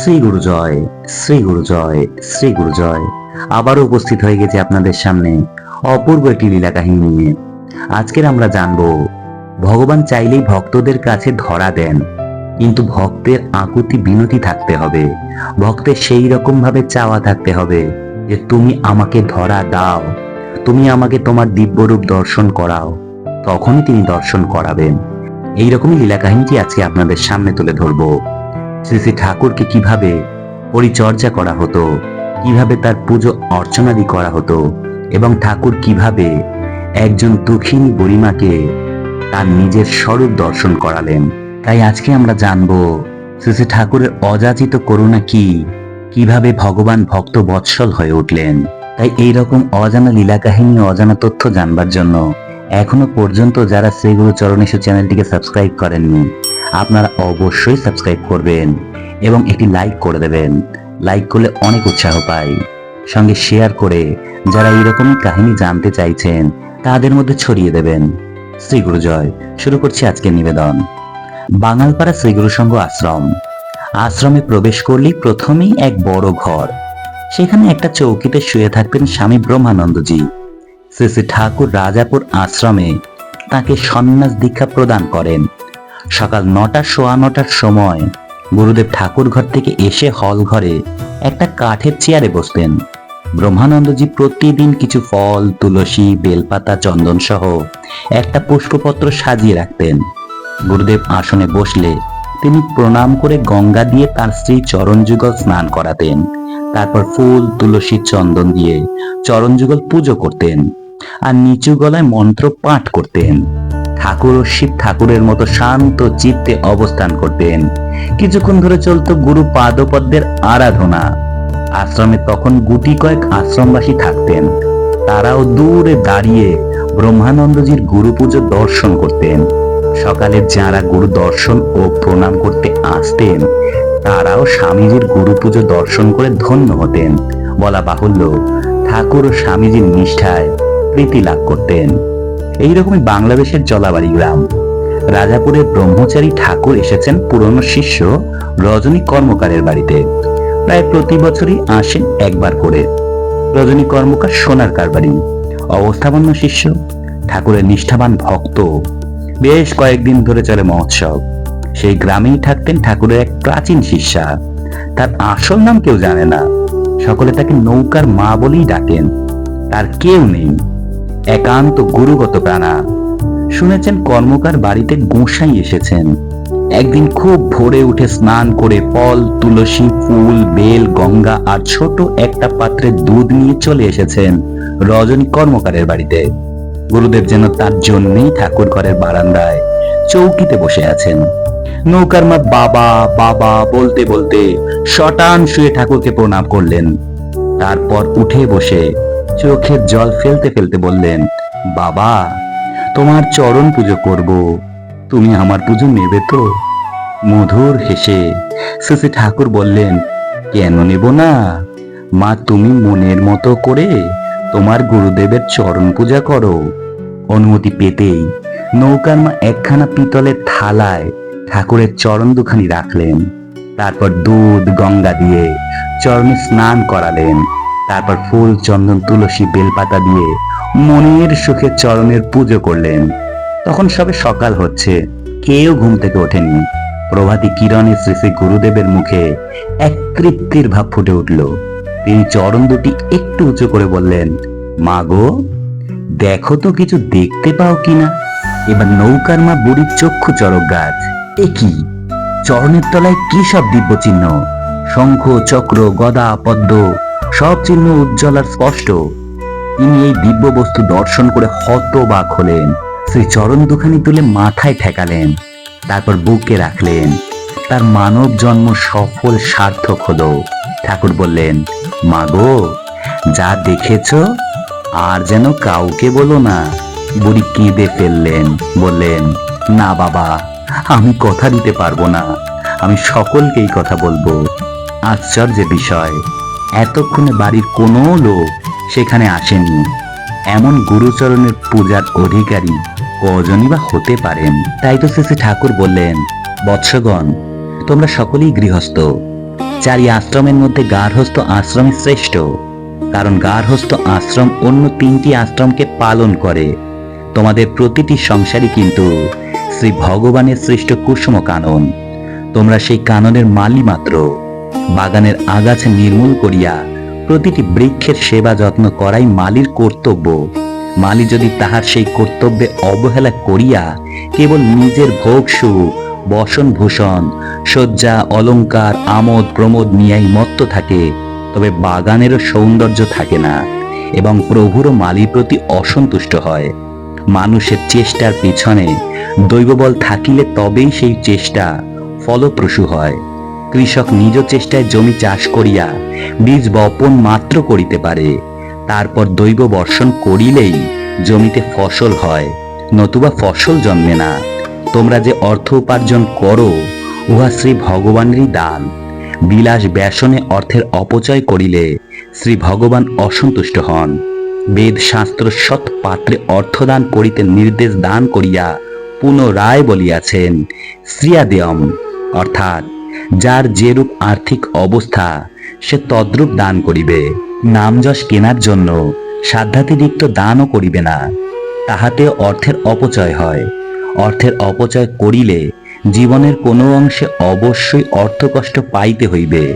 শ্রী গুরু জয়, শ্রী গুরু জয়, শ্রী গুরু জয়। আবারও উপস্থিত হয়ে গেছে আপনাদের সামনে অপূর্ব একটি লীলা কাহিনী নিয়ে। আজকের আমরা জানব, ভগবান চাইলেই ভক্তদের কাছে ধরা দেন, কিন্তু ভক্তের আকুতি বিনতি থাকতে হবে। ভক্তের সেই রকম ভাবে চাওয়া থাকতে হবে যে, তুমি আমাকে ধরা দাও, তুমি আমাকে তোমার দিব্যরূপ দর্শন করাও। তখনই তিনি দর্শন করাবেন। এইরকমই লীলা কাহিনীটি আজকে আপনাদের সামনে তুলে ধরবো। শ্রী শ্রী ঠাকুরকে কীভাবে পরিচর্যা করা হতো, কীভাবে তার পুজো অর্চনাদি করা হতো এবং ঠাকুর কীভাবে একজন দুঃখিনী বুড়িমাকে তার নিজের স্বরূপ দর্শন করালেন। তাই আজকে আমরা জানব, শ্রী শ্রী ঠাকুরের অযাচিত করুণা কি, কীভাবে ভগবান ভক্ত বৎসল হয়ে উঠলেন। তাই এই রকম অজানা লীলা কাহিনী, অজানা তথ্য জানবার জন্য এখনও পর্যন্ত যারা শ্রীগুরু চরণেশ্বর চ্যানেলটিকে সাবস্ক্রাইব করেননি আপনারা অবশ্যই সাবস্ক্রাইব করবেন এবং একটি লাইক করে দেবেন। লাইক করলে অনেক উৎসাহ পাই। সঙ্গে শেয়ার করে যারা এইরকমই কাহিনী জানতে চাইছেন, তাদের মধ্যে ছড়িয়ে দেবেন। শ্রীগুরু জয়, শুরু করছি আজকের নিবেদন। বাঙালপাড়া শ্রীগুরু সংঘ আশ্রম। আশ্রমে প্রবেশ করলেই প্রথমেই এক বড় ঘর। সেখানে একটা চৌকিতে শুয়ে থাকতেন স্বামী ব্রহ্মানন্দজি। শ্রী শ্রী ঠাকুর রাজাপুর আশ্রমে তাকে সন্ন্যাস দীক্ষা প্রদান করেন। সকাল নটা সোয়া নটার সময় গুরুদেব ঠাকুর ঘর থেকে এসে হল ঘরে একটা কাঠের চেয়ারে বসতেন। ব্রহ্মানন্দজি প্রতিদিন কিছু ফল, তুলসী, বেলপাতা, চন্দন সহ একটা পুষ্পপত্র সাজিয়ে রাখতেন। গুরুদেব আসনে বসলে তিনি প্রণাম করে গঙ্গা দিয়ে তার স্ত্রী চরণযুগল স্নান করাতেন। তারপর ফুল, তুলসী, চন্দন দিয়ে চরণযুগল পুজো করতেন। আর নিচু গলায় মন্ত্র পাঠ করতেন। ঠাকুর ও শিব ঠাকুরের মতো শান্ত চিত্তে অবস্থান করতেন। কিছুক্ষণ ধরে চলতো গুরু পাদপদ্মের আরাধনা। আশ্রমে তখন গুটি কয়েক আশ্রমবাসী থাকতেন। তারাও দূরে দাঁড়িয়ে ব্রহ্মানন্দজির গুরু পুজো দর্শন করতেন। সকালে যারা গুরু দর্শন ও প্রণাম করতে আসতেন, তারাও স্বামীজির গুরু পুজো দর্শন করে ধন্য হতেন। বলা বাহুল্য, ঠাকুর ও স্বামীজির নিষ্ঠায় প্রীতি লাভ করতেন। এইরকমই বাংলাদেশের জলাবাড়ি গ্রাম। রাজাপুরের ব্রহ্মচারী ঠাকুর এসেছেন পুরনো শিষ্য রজনী কর্মকারের বাড়িতে। প্রায় প্রতি বছরই আসেন একবার করে। রজনী কর্মকার সোনার কারবারি। অবস্থাপন্ন শিষ্য, ঠাকুরের নিষ্ঠাবান ভক্ত। বেশ কয়েকদিন ধরে চলে মহোৎসব। সেই গ্রামেই থাকতেন ঠাকুরের এক প্রাচীন শিষ্যা। তার আসল নাম কেউ জানে না। সকলে তাকে নৌকার মা বলেই ডাকেন। তার কেউ নেই। একান্ত গুরুগত প্রাণা। শুনেছেন কর্মকার বাড়িতে গোসাই এসেছেন। একদিন খুব ভোরে উঠে স্নান করে ফল, তুলসী, ফুল, বেল, গঙ্গা আর ছোট একটা পাত্রে দুধ নিয়ে চলে এসেছেন রজনী কর্মকারের বাড়িতে। গুরুদেব যেন তার জন্যেই ঠাকুর ঘরের বারান্দায় চৌকিতে বসে আছেন। নৌকার মা বাবা বাবা বলতে বলতে শটান শুয়ে ঠাকুরকে প্রণাম করলেন। তারপর উঠে বসে চোখের জল ফেলতে ফেলতে বললেন, বাবা, তোমার চরণ পুজো করব। তুমি আমার পুজো নেবে তো? মধুর হেসে শ্রী ঠাকুর বললেন, কেন নেব না? মা, তুমি মনের মতো করে তোমার গুরুদেবের চরণ পূজা করো। অনুমতি পেতেই নৌকার মা একখানা পিতলের থালায় ঠাকুরের চরণ দুখানি রাখলেন। তারপর দুধ, গঙ্গা দিয়ে চরণে স্নান করালেন। তারপর ফুল, চন্দন, তুলসী, বেলপাতা দিয়ে মনের সুখে চরণের পুজো করলেন। তখন সবে সকাল হচ্ছে, কেউ ঘুম থেকে ওঠেনি। প্রভাতী কিরণে শ্রী শ্রী গুরুদেবের মুখে এক তৃপ্তির ভাব ফুটে উঠল। তিনি চরণ দুটি একটু উঁচু করে বললেন, মা গো, দেখো তো কিছু দেখতে পাও কিনা এবার নৌকার মা বুড়ির চক্ষু চরক গাছ। এ কি? চরণের তলায় কি সব দিব্য চিহ্ন শঙ্খ, চক্র, গদা, পদ্ম সব চিহ্ন উজ্জ্বল আর স্পষ্ট। তিনি এই দিব্য বস্তু দর্শন করে হতবাক হলেন। শ্রী চরণ দুখানি তুলে মাথায় ঠেকালেন। তারপর বুকে রাখলেন। তার মানব জন্ম সফল সার্থক হলো। ঠাকুর বললেন, মাগো, যা দেখেছ, আর যেন কাউকে বলো না। বুড়ি কেঁদে ফেললেন। বললেন, না বাবা, আমি কথা দিতে পারব না। আমি সকলকেই কথা বলব। আশ্চর্যের বিষয় এতক্ষণে বাড়ির কোনো লোক সেখানে আসেনি। এমন গুরুচরণের পূজার অধিকারী কজনই বা হতে পারেন। তাই তো শ্রী ঠাকুর বললেন, বৎসগণ, তোমরা সকলেই গৃহস্থ। চারি আশ্রমের মধ্যে গার্হস্থ আশ্রমই শ্রেষ্ঠ। কারণ গার্হস্থ আশ্রম অন্য তিনটি আশ্রমকে পালন করে। তোমাদের প্রতিটি সংসারই কিন্তু শ্রী ভগবানের সৃষ্ট কুসুম কানন। তোমরা সেই কাননের মালি মাত্র। বাগানের আগাছা নির্মূল করিয়া প্রতিটি বৃক্ষের সেবা যত্ন করাই মালির কর্তব্য। মালি যদি তাহার সেই কর্তব্যে অবহেলা করিয়া কেবল নিজের ভোগ সুখ, বসন ভূষণ, শয্যা অলংকার আমোদ, প্রমোদ নিয়াই মত্ত থাকে, তবে বাগানেরও সৌন্দর্য থাকে না এবং প্রভুরও মালির প্রতি অসন্তুষ্ট হয়। মানুষের চেষ্টার পিছনে দৈববল থাকিলে তবেই সেই চেষ্টা ফলপ্রসূ হয়। কৃষক নিজ চেষ্টায় জমি চাষ করিয়া বীজ বপন মাত্র করিতে পারে। তারপর দৈব বর্ষণ করিলেই জমিতে ফসল হয়, নতুবা ফসল জন্মে না। তোমরা যে অর্থ উপার্জন করো, উহা শ্রী ভগবানেরই দান। বিলাস ব্যাসনে অর্থের অপচয় করিলে শ্রী ভগবান অসন্তুষ্ট হন। বেদ শাস্ত্র সৎ পাত্রে অর্থদান করিতে নির্দেশ দান করিয়া পুনরায় বলিয়াছেন, শ্রিয়াদেয়ম অর্থাৎ যার যেরূপ আর্থিক অবস্থা, সে তদ্রূপ দান করিবে। নাম যশ কেনার জন্য সাধ্যাতিরিক্ত দানও করিবে না। তাহাতে অর্থের অপচয় হয়। অর্থের অপচয় করিলে জীবনের কোনো অংশে অবশ্যই অর্থকষ্ট পাইতে হইবে।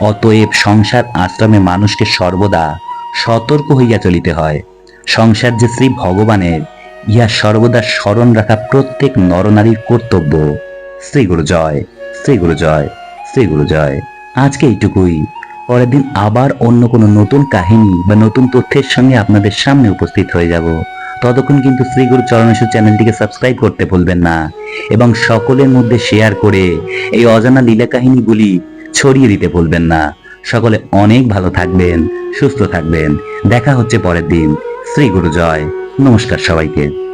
অতএব সংসার আশ্রমে মানুষকে সর্বদা সতর্ক হইয়া চলিতে হয়। সংসার যে শ্রী ভগবানের, ইহা সর্বদা স্মরণ রাখা প্রত্যেক নরনারীর কর্তব্য। শ্রী গুরু জয় শ্রী গুরু জয় শ্রী গুরু জয়। আজকে এইটুকুই। পরের দিন আবার অন্য কোনো নতুন কাহিনী বা নতুন তথ্যের সঙ্গে আপনাদের সামনে উপস্থিত হয়ে যাব। ততক্ষণ কিন্তু শ্রী গুরু চরণেশ্বর চ্যানেলটিকে সাবস্ক্রাইব করতে ভুলবেন না এবং সকলের মধ্যে শেয়ার করে এই অজানা লীলা কাহিনীগুলি ছড়িয়ে দিতে ভুলবেন না। সকলে অনেক ভালো থাকবেন, সুস্থ থাকবেন। দেখা হচ্ছে পরের দিন। শ্রী গুরু জয়। নমস্কার সবাইকে।